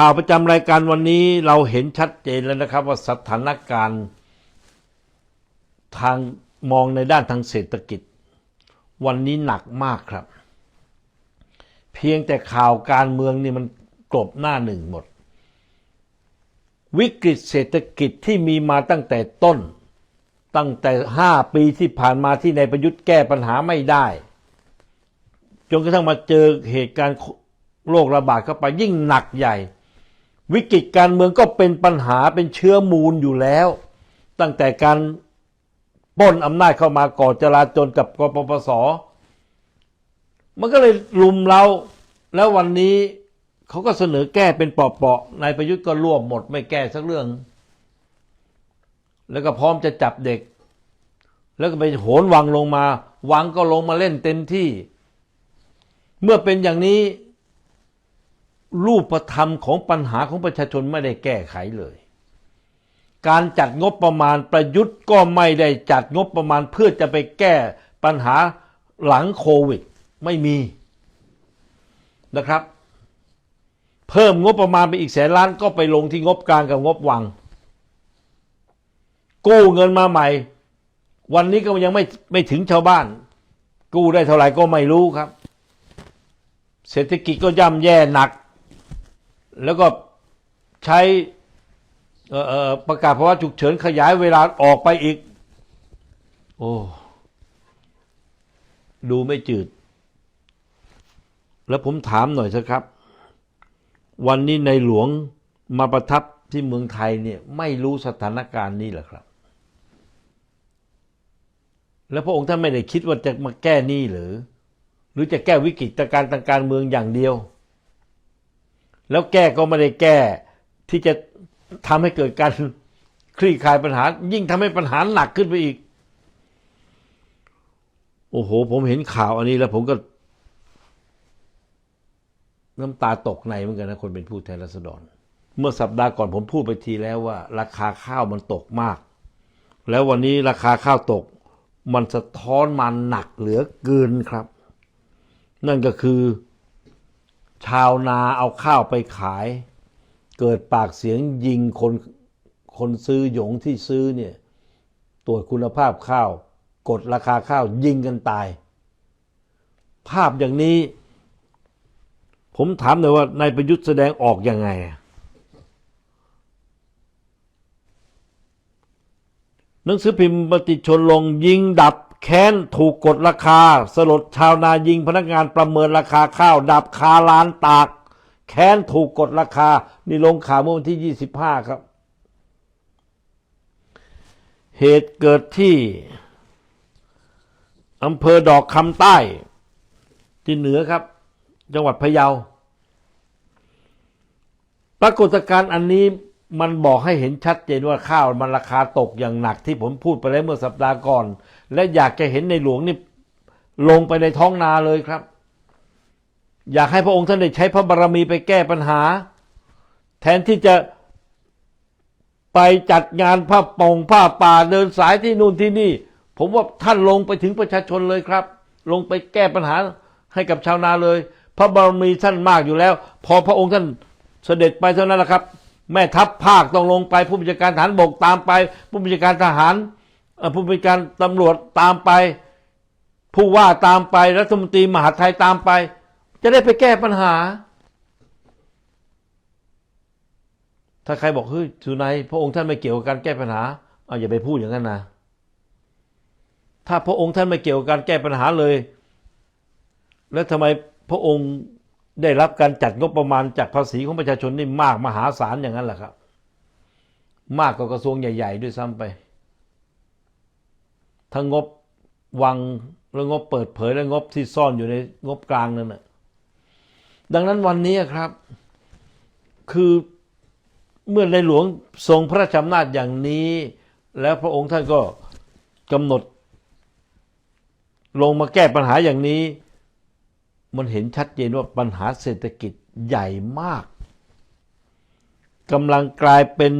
ข่าวประจำรายการวันนี้เราเห็นชัดเจนแล้วนะครับ ว่าสถานการณ์ทางมองในด้านทางเศรษฐกิจ วันนี้หนักมากครับ เพียงแต่ข่าวการเมืองนี่มันกลบหน้าหนึ่งหมด วิกฤตเศรษฐกิจที่มีมาตั้งแต่ต้น ตั้งแต่ห้าปีที่ผ่านมาที่นายประยุทธ์แก้ปัญหาไม่ได้จนกระทั่งมาเจอเหตุการณ์โรคระบาดเข้าไปยิ่งหนักใหญ่ วิกฤตการเมืองก็เป็นปัญหาเป็นเชื้อมูลอยู่แล้ว ตั้งแต่การปล้นอำนาจเข้ามาก่อจราจนกับกปปส มันก็เลยลุมเรา แล้ววันนี้เขาก็เสนอแก้เป็นเปาะๆนายประยุทธ์ก็รวบหมดไม่แก้สักเรื่อง แล้วก็พร้อมจะจับเด็ก แล้วก็ไปโหนวังลงมา วังก็ลงมาเล่นเต็มที่ เมื่อเป็นอย่างนี้ รูปธรรมของปัญหาของประชาชนไม่ได้แก้ไขเลย การจัดงบประมาณประยุทธ์ก็ไม่ได้จัดงบประมาณเพื่อจะไปแก้ปัญหาหลังโควิด ไม่มีนะครับ เพิ่มงบประมาณไปอีกแสนล้านก็ไปลงที่งบกลางกับงบวัง กู้เงินมาใหม่ วันนี้ก็ยังไม่ไม่ถึงชาวบ้าน กู้ได้เท่าไหร่ก็ไม่รู้ครับ เศรษฐกิจก็ย่ำแย่หนัก แล้วก็ใช้ประกาศภาวะฉุกเฉินขยายเวลาออกไปอีก โอ้ดูไม่จืด แล้วผมถามหน่อยสิครับ วันนี้ในหลวงมาประทับที่เมืองไทยเนี่ย ไม่รู้สถานการณ์นี้หรอครับ แล้วพระองค์ท่านไม่ได้คิดว่าจะมาแก้หนี้หรือ หรือจะแก้วิกฤตการณ์ทางการเมืองอย่างเดียว แล้วแก้ก็ไม่ได้แก้ ที่จะทำให้เกิดการคลี่คลายปัญหา ยิ่งทำให้ปัญหาหนักขึ้นไปอีก โอ้โห ผมเห็นข่าวอันนี้แล้วผมก็ น้ำตาตกในเหมือนกันนะคนเป็นผู้แทนราษฎร เมื่อสัปดาห์ก่อนผมพูดไปทีแล้วว่า ราคาข้าวมันตกมาก แล้ววันนี้ราคาข้าวตก มันสะท้อนมาหนักเหลือเกินครับ นั่นก็คือ ชาวนาเอาข้าวไปขาย เกิดปากเสียงยิงคนคนซื้อหยงที่ซื้อเนี่ยตรวจคุณภาพข้าว กดราคาข้าวยิงกันตาย ภาพอย่างนี้ ผมถามหน่อยว่านายประยุทธ์แสดงออกยังไง หนังสือพิมพ์มติชนลงยิงดับ แค้นถูกกดราคา สลดชาวนายิงพนักงานประเมินราคาข้าว ดับคาล้านตาก แค้นถูกกดราคา นี่ลงข่าวเมื่อวันที่ 25 ครับ เหตุเกิดที่อำเภอดอกคำใต้ ที่เหนือครับ จังหวัดพะเยา ปรากฏการณ์อันนี้ มันบอกให้เห็นชัดเจนว่าข้าวมันราคาตกอย่างหนักที่ผมพูดไปแล้วเมื่อสัปดาห์ก่อน และอยากจะเห็นในหลวงนี่ลงไปในท้องนาเลยครับ อยากให้พระองค์ท่านได้ใช้พระบารมีไปแก้ปัญหา แทนที่จะไปจัดงานผ้าปองผ้าป่าเดินสายที่นู่นที่นี่ ผมว่าท่านลงไปถึงประชาชนเลยครับ ลงไปแก้ปัญหาให้กับชาวนาเลย พระบารมีท่านมากอยู่แล้ว พอพระองค์ท่านเสด็จไปเท่านั้นแหละครับ แม่ทัพภาคต้องลงไป ผู้บัญชาการทหารบกตามไป ผู้บัญชาการทหารผู้บัญชาการตำรวจตามไป ผู้ว่าตามไปรัฐมนตรีมหาไทยตามไป จะได้ไปแก้ปัญหา ถ้าใครบอกเฮ้ยสุนัยพระองค์ท่านไม่เกี่ยวกับการแก้ปัญหาเอาอย่าไปพูดอย่างนั้นนะถ้าพระองค์ท่านไม่เกี่ยวกับการแก้ปัญหาเลย แล้วทำไมพระองค์ ได้รับการจัดงบประมาณจากภาษีของประชาชนนี่มากมหาศาลอย่างนั้นแหละครับ มากกว่ากระทรวงใหญ่ ๆ ด้วยซ้ำไป ทั้งงบวังและงบเปิดเผยและงบที่ซ่อนอยู่ในงบกลางนั่นนะดังนั้นวันนี้ครับ คือเมื่อในหลวงทรงพระราชอำนาจอย่างนี้ แล้วพระองค์ท่านก็กำหนด ลงมาแก้ปัญหาอย่างนี้ มันเห็นชัดเจนว่าปัญหาเศรษฐกิจใหญ่มากกำลังกลายเป็น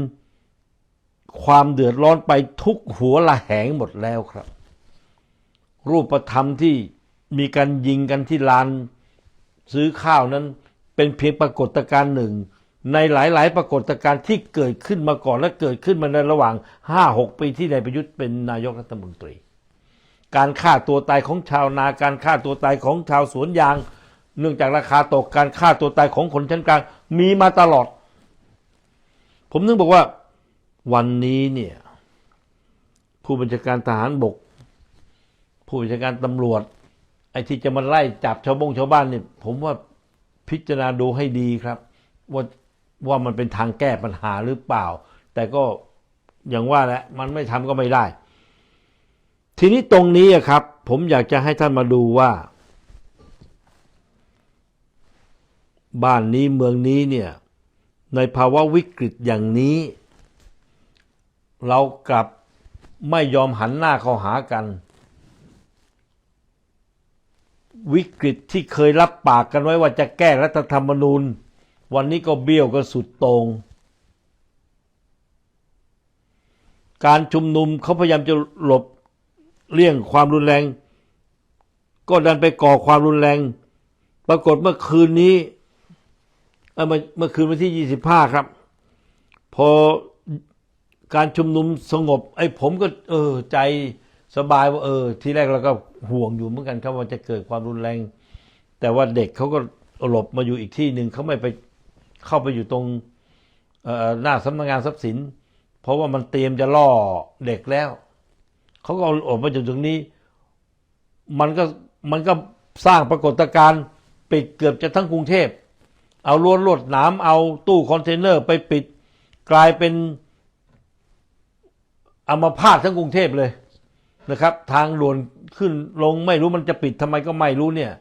ความเดือดร้อนไปทุกหัวละแหงหมดแล้วครับ รูปธรรมที่มีการยิงกันที่ลานซื้อข้าวนั้นเป็นเพียงปรากฏการณ์หนึ่ง ในหลายๆ ปรากฏการณ์ที่เกิดขึ้นมาก่อนและเกิดขึ้นมาในระหว่าง 5-6 ปีที่นายประยุทธ์เป็นนายกรัฐมนตรี การฆ่าตัวตายของชาวนา การฆ่าตัวตายของชาวสวนยาง เนื่องจากราคาตกการฆ่าตัวตายของคนชั้นกลาง มีมาตลอด ผมนึกบอกว่า วันนี้เนี่ย ผู้บัญชาการทหารบก ผู้บัญชาการตำรวจ ไอ้ที่จะมาไล่จับชาวบงชาวบ้านเนี่ย ผมว่าพิจารณาดูให้ดีครับ ว่าว่ามันเป็นทางแก้ปัญหาหรือเปล่า แต่ก็อย่างว่าแหละมันไม่ทำก็ไม่ได้ ทีนี้ตรงนี้ครับ ผมอยากจะให้ท่านมาดูว่า บ้านนี้เมืองนี้เนี่ยในภาวะวิกฤตอย่างนี้ เรากลับไม่ยอมหันหน้าเข้าหากัน วิกฤตที่เคยรับปากกันไว้ว่าจะแก้รัฐธรรมนูญ วันนี้ก็เบี้ยวก็สุดโตรง การชุมนุมเขาพยายามจะหลบ เลี่ยงความรุนแรง ก็ดันไปก่อความรุนแรง ปรากฏเมื่อคืนนี้เมื่อคืนวันที่ 25 ครับ พอการชุมนุมสงบ ไอ้ผมก็ เออ ใจสบายว่าเออ ที่แรกเราก็ห่วงอยู่เหมือนกันครับว่าจะเกิดความรุนแรง แต่ว่าเด็กเขาก็หลบมาอยู่อีกที่หนึ่งเขาไม่ไปเข้าไปอยู่ตรงหน้าสำนักงานทรัพย์สิน เพราะว่ามันเตรียมจะล่อเด็กแล้ว เขาก็เอาออกมาจากตรงนี้ มันก็มันก็สร้างปรากฏการณ์ปิดเกือบจะทั้งกรุงเทพ เอาล้วนลวดหนามเอาตู้คอนเทนเนอร์ไปปิดกลายเป็นอัมาพาตทั้งกรุงเทพเลยนะครับ ทางด่วนขึ้นลงไม่รู้มันจะปิดทำไมก็ไม่รู้เนี่ย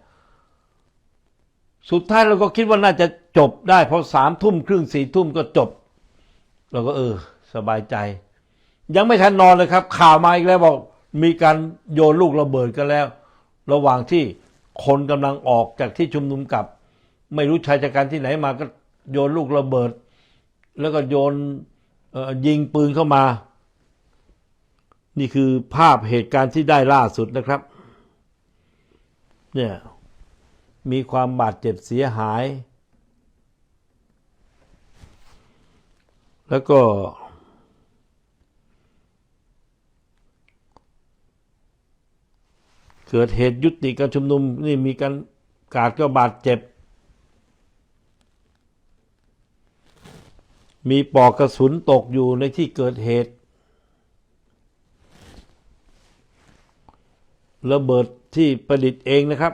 สุดท้ายเราก็คิดว่าน่าจะจบได้พอสามทุ่มครึ่งสี่ทุ่มก็จบ เราก็เออ สบายใจ ยังไม่ทันนอนเลยครับ ข่าวมาอีกแล้วบอกมีการโยนลูกระเบิดกันแล้ว ระหว่างที่คนกำลังออกจากที่ชุมนุมกลับ ไม่รู้ชายชะกันที่ไหนมาก็โยนลูกระเบิด แล้วก็โยนยิงปืนเข้ามา นี่คือภาพเหตุการณ์ที่ได้ล่าสุดนะครับ เนี่ยมีความบาดเจ็บเสียหาย แล้วก็ เกิดเหตุยุติการชุมนุมนี่มีการกาดก็บาดเจ็บ มีปอกกระสุนตกอยู่ในที่เกิดเหตุ ระเบิดที่ประดิษฐ์เองนะครับ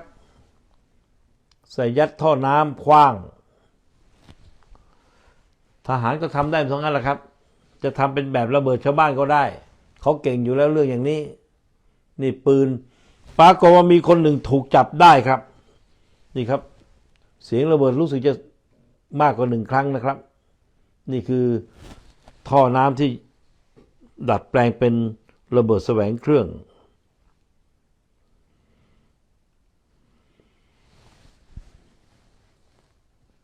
ใส่ยัดท่อน้ำคว้าง ทหารก็ทำได้สองอันแหละครับ จะทำเป็นแบบระเบิดชาวบ้านก็ได้ เขาเก่งอยู่แล้วเรื่องอย่างนี้ นี่ปืน ปรากฏว่ามีคนหนึ่งถูกจับได้ครับ นี่ครับ เสียงระเบิดรู้สึกจะมากกว่าหนึ่งครั้งนะครับ นี่คือท่อน้ำที่ดัดแปลงเป็นระเบิดแสวงเครื่อง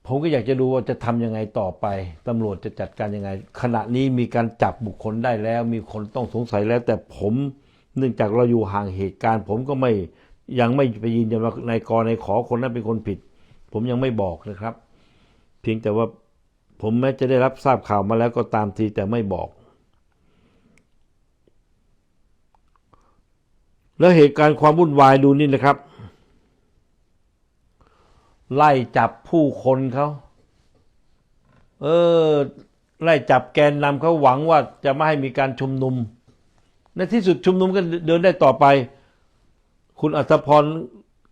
ผมก็อยากจะดูว่าจะทำยังไงต่อไปตำรวจจะจัดการยังไง ขณะนี้มีการจับบุคคลได้แล้ว มีคนต้องสงสัยแล้ว แต่ผม เนื่องจากเราอยู่ห่างเหตุการณ์ ผมก็ไม่ยังไม่ไปยืนยันว่านายกรนายขอคนนั้นเป็นคนผิด ผมยังไม่บอกนะครับ เพียงแต่ว่าผมแม้จะได้รับทราบข่าวมาแล้วก็ตามทีแต่ไม่บอก แล้วเหตุการณ์ความวุ่นวายดูนี่นะครับ ไล่จับผู้คนเขาเออไล่จับแกนนำเขาหวังว่าจะไม่ให้มีการชุมนุม ในที่สุดชุมนุมก็เดินได้ต่อไป คุณอัศพร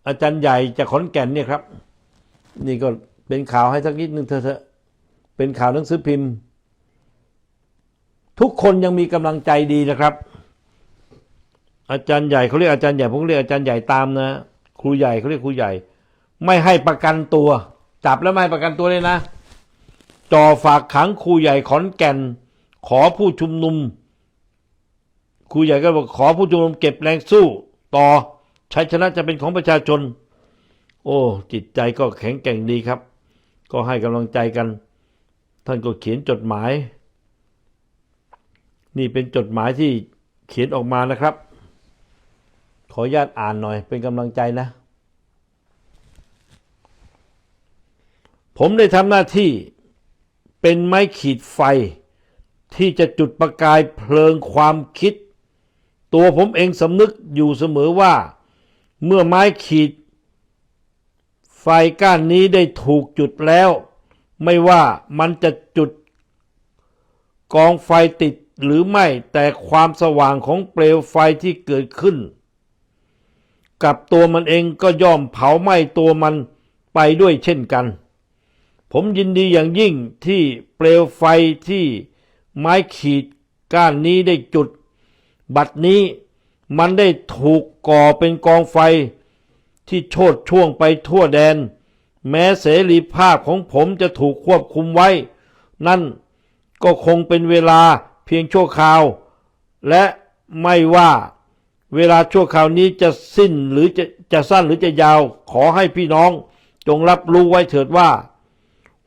อาจารย์ใหญ่จากขอนแก่นเนี่ยครับ นี่ก็เป็นข่าวให้สักนิดนึงเถอะเป็นข่าวหนังสือพิมพ์ ทุกคนยังมีกำลังใจดีนะครับ อาจารย์ใหญ่เขาเรียกอาจารย์ใหญ่ผมเรียกอาจารย์ใหญ่ตามนะครูใหญ่เขาเรียกครูใหญ่ ไม่ให้ประกันตัว จับแล้วไม่ประกันตัวเลยนะจ่อฝากขังครูใหญ่ขอนแก่น ขอผู้ชุมนุม ครูใหญ่ก็บอกขอผู้ชุมนุมเก็บแรงสู้ ต่อชัยชนะจะเป็นของประชาชน โอ้ จิตใจก็แข็งแกร่งดีครับ ก็ให้กำลังใจกัน ท่านก็เขียนจดหมาย นี่เป็นจดหมายที่เขียนออกมานะครับ ขออนุญาตอ่านหน่อย เป็นกำลังใจนะ ผมได้ทำหน้าที่เป็นไม้ขีดไฟที่จะจุดประกายเพลิงความคิด ตัวผมเองสำนึกอยู่เสมอว่า เมื่อไม้ขีด ไฟก้านนี้ได้ถูกจุดแล้ว ไม่ว่ามันจะจุด กองไฟติดหรือไม่แต่ความสว่างของเปลวไฟที่เกิดขึ้น กับตัวมันเองก็ย่อมเผาไหม้ตัวมันไปด้วยเช่นกัน ผมยินดีอย่างยิ่งที่เปลวไฟที่ไม้ขีดก้านนี้ได้จุด บัดนี้มันได้ถูกก่อเป็นกองไฟ ที่โชดช่วงไปทั่วแดน แม้เสรีภาพของผมจะถูกควบคุมไว้ นั่นก็คงเป็นเวลาเพียงชั่วคราว และไม่ว่าเวลาชั่วคราวนี้จะสิ้นหรือจะจะสั้นหรือจะยาวขอให้พี่น้อง จงรับรู้ไว้เถิดว่า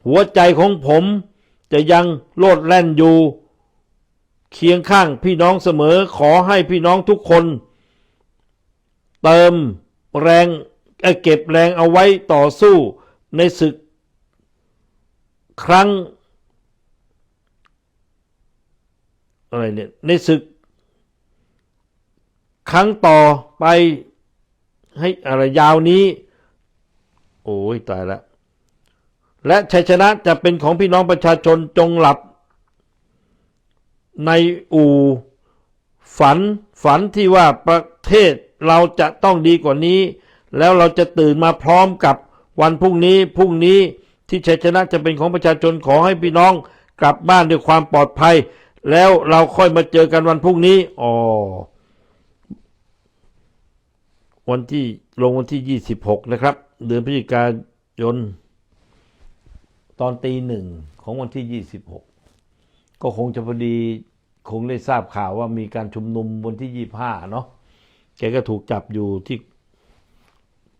หัวใจของผมจะยังโลดแล่นอยู่ เคียงข้างพี่น้องเสมอขอให้พี่น้องทุกคน เติมแรงเเก็บแรงเอาไว้ต่อสู้ในศึก ครั้งอะไรเนี่ยในศึก ครั้งต่อไปให้อะไรยาวนี้ โอ้ยตายล้วและชัยชนะจะเป็นของพี่น้องประชาชนจงหลับ ในอู่ฝันฝันที่ว่าประเทศเราจะต้องดีกว่านี้ แล้วเราจะตื่นมาพร้อมกับวันพรุ่งนี้พรุ่งนี้ที่ชัยชนะจะเป็นของประชาชนขอให้พี่น้องกลับบ้านด้วยความปลอดภัย แล้วเราค่อยมาเจอกันวันพรุ่งนี้อ๋อวันที่ลงวันที่ 26 นะครับ เดือนพฤศจิกายน ตอนตีหนึ่งของวันที่ 26 ก็คงจะพอดีคงได้ทราบข่าวว่ามีการชุมนุมวันที่25เนาะแกก็ถูกจับอยู่ที่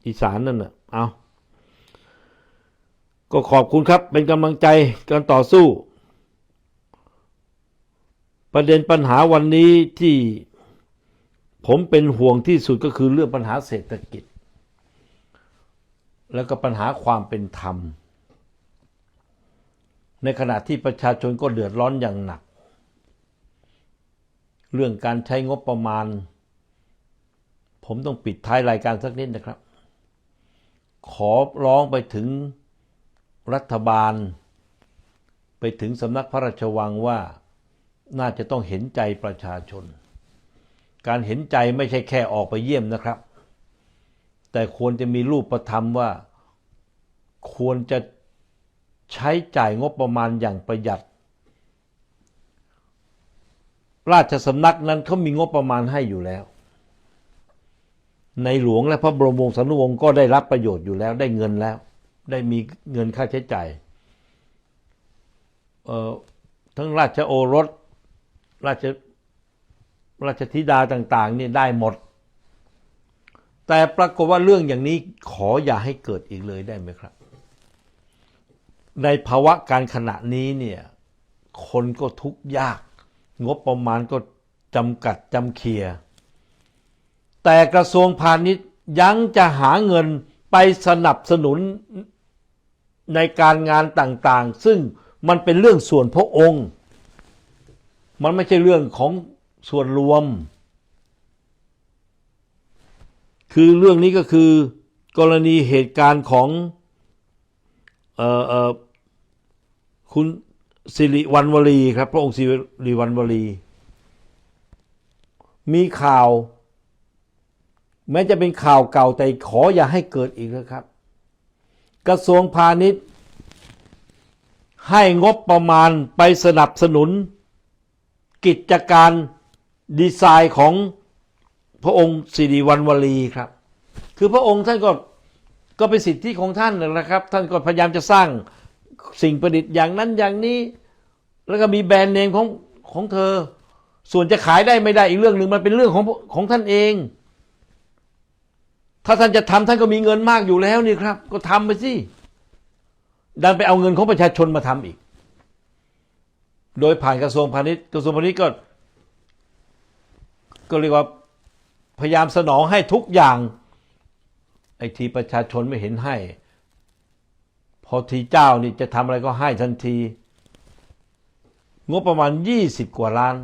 อีสานนั่นน่ะ เอาก็ขอบคุณครับ เป็นกำลังใจการต่อสู้ ประเด็นปัญหาวันนี้ที่ผมเป็นห่วงที่สุดก็คือเรื่องปัญหาเศรษฐกิจ แล้วก็ปัญหาความเป็นธรรม ในขณะที่ประชาชนก็เดือดร้อนอย่างหนัก เรื่องการใช้งบประมาณ ผมต้องปิดท้ายรายการสักนิดนะครับ ขอร้องไปถึงรัฐบาล ไปถึงสำนักพระราชวังว่าน่าจะต้องเห็นใจประชาชน การเห็นใจไม่ใช่แค่ออกไปเยี่ยมนะครับ แต่ควรจะมีรูปประธรรมว่าควรจะ ใช้จ่ายงบประมาณอย่างประหยัด ราชสำนักนั้นเขามีงบประมาณให้อยู่แล้ว ในหลวงและพระบรมวงศานุวงศ์ก็ได้รับประโยชน์อยู่แล้ว ได้เงินแล้ว ได้มีเงินค่าใช้จ่ายเอ่อทั้งราชโอรส ราชราชธิดาต่างๆนี่ได้หมด แต่ปรากฏว่าเรื่องอย่างนี้ขออย่าให้เกิดอีกเลยได้ไหมครับ ในภาวะการขณะนี้เนี่ยคนก็ทุกข์ยาก งบประมาณก็จำกัดจำเคีย แต่กระทรวงพาณิชย์ยังจะหาเงินไปสนับสนุนในการงานต่างๆ ซึ่งมันเป็นเรื่องส่วนพระองค์ มันไม่ใช่เรื่องของส่วนรวม คือเรื่องนี้ก็คือกรณีเหตุการณ์ของเอ่อเอ่อ คุณสิริวัณวลีครับ พระองค์สิริวัณวลี มีข่าว แม้จะเป็นข่าวเก่าแต่ขออย่าให้เกิดอีกนะครับ กระทรวงพาณิชย์ ให้งบประมาณไปสนับสนุน กิจการดีไซน์ของพระองค์สิริวัณวลีครับ คือพระองค์ท่านก็ก็เป็นสิทธิของท่านนะครับ ท่านก็พยายามจะสร้าง สิ่งประดิษฐ์อย่างนั้นอย่างนี้ แล้วก็มีแบรนด์เนมของของเธอ ส่วนจะขายได้ไม่ได้อีกเรื่องหนึ่งมันเป็นเรื่องของของท่านเอง ถ้าท่านจะทำท่านก็มีเงินมากอยู่แล้วนี่ครับ ก็ทำไปสิดันไปเอาเงินของประชาชนมาทำอีก โดยผ่านกระทรวงพาณิชย์กระทรวงพาณิชย์ก็ ก็เรียกว่าพยายามสนองให้ทุกอย่างไอ้ทีประชาชนไม่เห็นให้ พอทีเจ้านี่จะทำอะไรก็ให้ทันที งบประมาณ 20 กว่าล้าน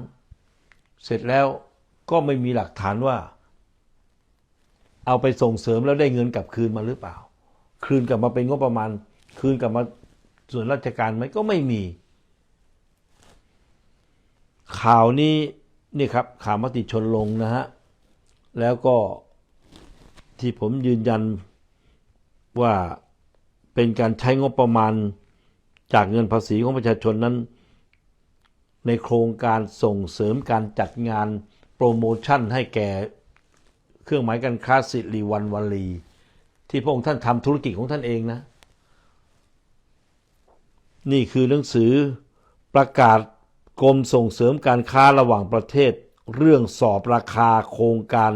เสร็จแล้วก็ไม่มีหลักฐานว่า เอาไปส่งเสริมแล้วได้เงินกลับคืนมาหรือเปล่า คืนกลับมาเป็นงบประมาณ คืนกลับมาส่วนราชการไหมก็ไม่มี ข่าวนี้นี่ครับข่าวมติชนลงนะฮะ แล้วก็ที่ผมยืนยันว่า เป็นการใช้งบประมาณจากเงินภาษีของประชาชนนั้น ในโครงการส่งเสริมการจัดงานโปรโมชั่นให้แก่เครื่องหมายการค้าสิริวัณวลี ที่พระองค์ท่านทำธุรกิจของท่านเองนะ นี่คือหนังสือประกาศกรมส่งเสริมการค้าระหว่างประเทศ เรื่องสอบราคาโครงการ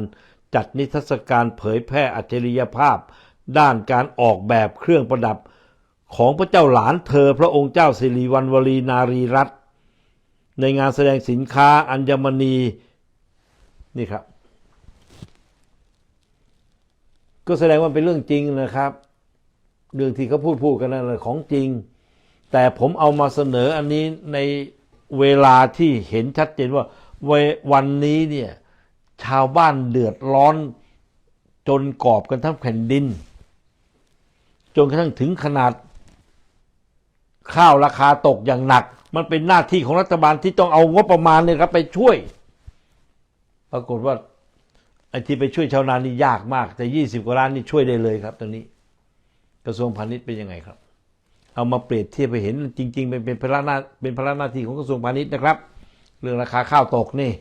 จัดนิทรรศการเผยแพร่อัจฉริยภาพ ด้านการออกแบบเครื่องประดับของพระเจ้าหลานเธอพระองค์เจ้าสิริวัณวลีนารีรัตน์ในงานแสดงสินค้าอัญมณีนี่ครับ ก็แสดงว่าเป็นเรื่องจริงนะครับ เรื่องที่เขาพูดพูดกันนั่นแหละของจริง แต่ผมเอามาเสนออันนี้ในเวลาที่เห็นชัดเจนว่าววันนี้เนี่ยชาวบ้านเดือดร้อนจนกอบกันทั้งแผ่นดิน จนกระทั่งถึงขนาด ข้าวราคาตกอย่างหนัก มันเป็นหน้าที่ของรัฐบาลที่ต้องเอางบประมาณเนี่ยครับไปช่วย ปรากฏว่าไอ้ที่ไปช่วยชาวนานี่ยากมาก แต่ยี่สิบกว่าล้านนี่ช่วยได้เลยครับ ตรงนี้ กระทรวงพาณิชย์เป็นยังไงครับ เอามาเปรียบเทียบไปเห็นจริง ๆ เป็นเป็นภาระหน้าเป็นภาระหน้าที่ของกระทรวงพาณิชย์นะครับ เรื่องราคาข้าวตกนี่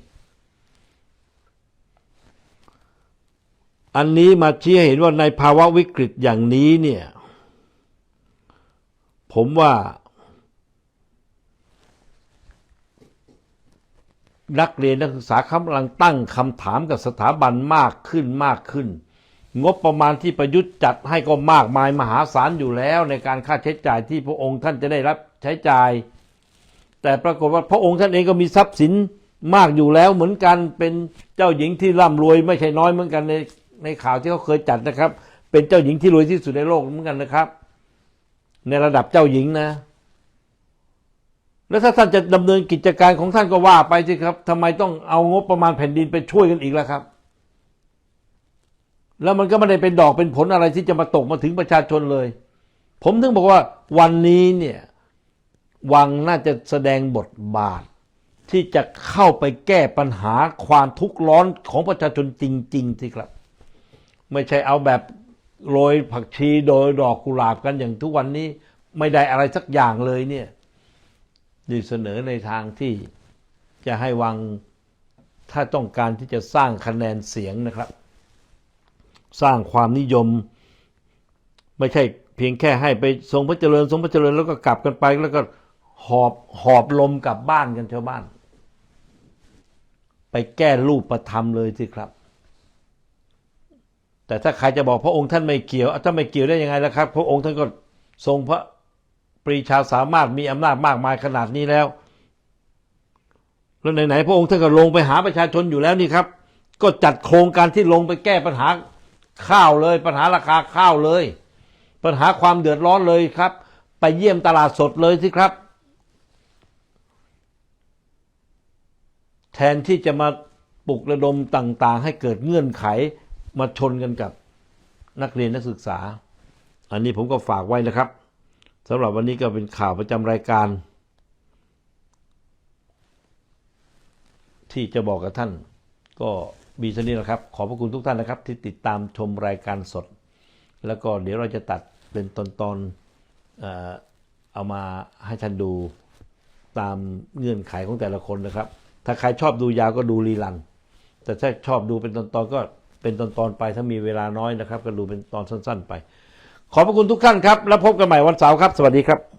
อันนี้มาชี้ให้เห็นว่าในภาวะวิกฤตอย่างนี้เนี่ย ผมว่า นักเรียนนักศึกษากำลังตั้งคำถามกับสถาบันมากขึ้นมากขึ้น งบประมาณที่ประยุทธ์จัดให้ก็มากมายมหาศาลอยู่แล้ว ในการค่าใช้จ่ายที่พระองค์ท่านจะได้รับใช้จ่าย แต่ปรากฏว่าพระองค์ท่านเองก็มีทรัพย์สินมากอยู่แล้วเหมือนกันเป็นเจ้าหญิงที่ร่ำรวยไม่ใช่น้อยเหมือนกันในในข่าวที่เขาเคยจัดนะครับ เป็นเจ้าหญิงที่รวยที่สุดในโลกเหมือนกันนะครับ ในระดับเจ้าหญิงนะ แล้วถ้าท่านจะดำเนินกิจการของท่านก็ว่าไปสิครับทำไมต้องเอางบประมาณแผ่นดินไปช่วยกันอีกล่ะครับ แล้วมันก็ไม่ได้เป็นดอกเป็นผลอะไรที่จะมาตกมาถึงประชาชนเลย ผมถึงบอกว่าวันนี้เนี่ยวังน่าจะแสดงบทบาท ที่จะเข้าไปแก้ปัญหาความทุกข์ร้อนของประชาชนจริง ๆ สิครับ ไม่ใช่เอาแบบ โรยผักชีโดยดอกกุหลาบกันอย่างทุกวันนี้ไม่ได้อะไรสักอย่างเลยเนี่ยนี่เสนอในทางที่จะให้วังถ้าต้องการที่จะสร้างคะแนนเสียงนะครับ สร้างความนิยม ไม่ใช่เพียงแค่ให้ไปทรงพระเจริญทรงพระเจริญแล้วก็กลับกันไปแล้วก็หอบหอบลมกลับบ้านกันชาวบ้าน ไปแก้รูปประธรรมเลยสิครับ แต่ถ้าใครจะบอกพระองค์ท่านไม่เกี่ยวถ้าไม่เกี่ยวได้ยังไงล่ะครับ พระองค์ท่านก็ทรงพระปรีชาสามารถมีอำนาจมากมายขนาดนี้แล้ว แล้วไหนๆพระองค์ท่านก็ลงไปหาประชาชนอยู่แล้วนี่ครับ ก็จัดโครงการที่ลงไปแก้ปัญหาข้าวเลย ปัญหาราคาข้าวเลย ปัญหาความเดือดร้อนเลยครับ ไปเยี่ยมตลาดสดเลยสิครับ แทนที่จะมาปลุกระดมต่าง ๆ ให้เกิดเงื่อนไข มาชนกันกับนักเรียนนักศึกษา อันนี้ผมก็ฝากไว้นะครับสำหรับวันนี้ก็เป็นข่าวประจำรายการ ที่จะบอกกับท่าน ก็มีเท่านี้แหละครับ ขอบพระคุณทุกท่านนะครับ ที่ติดตามชมรายการสด แล้วก็เดี๋ยวเราจะตัดเป็นตอนๆเอ่อเอามาให้ท่านดูตามเงื่อนไขของแต่ละคนนะครับ ถ้าใครชอบดูยาวก็ดูรีลัน แต่ถ้าชอบดูเป็นตอนๆก็ เป็นตอนตอนไปถ้ามีเวลาน้อยนะครับ ก็ดูเป็นตอนสั้น ๆ ไป ขอบพระคุณทุกท่านครับ แล้วพบกันใหม่วันเสาร์ครับ สวัสดีครับ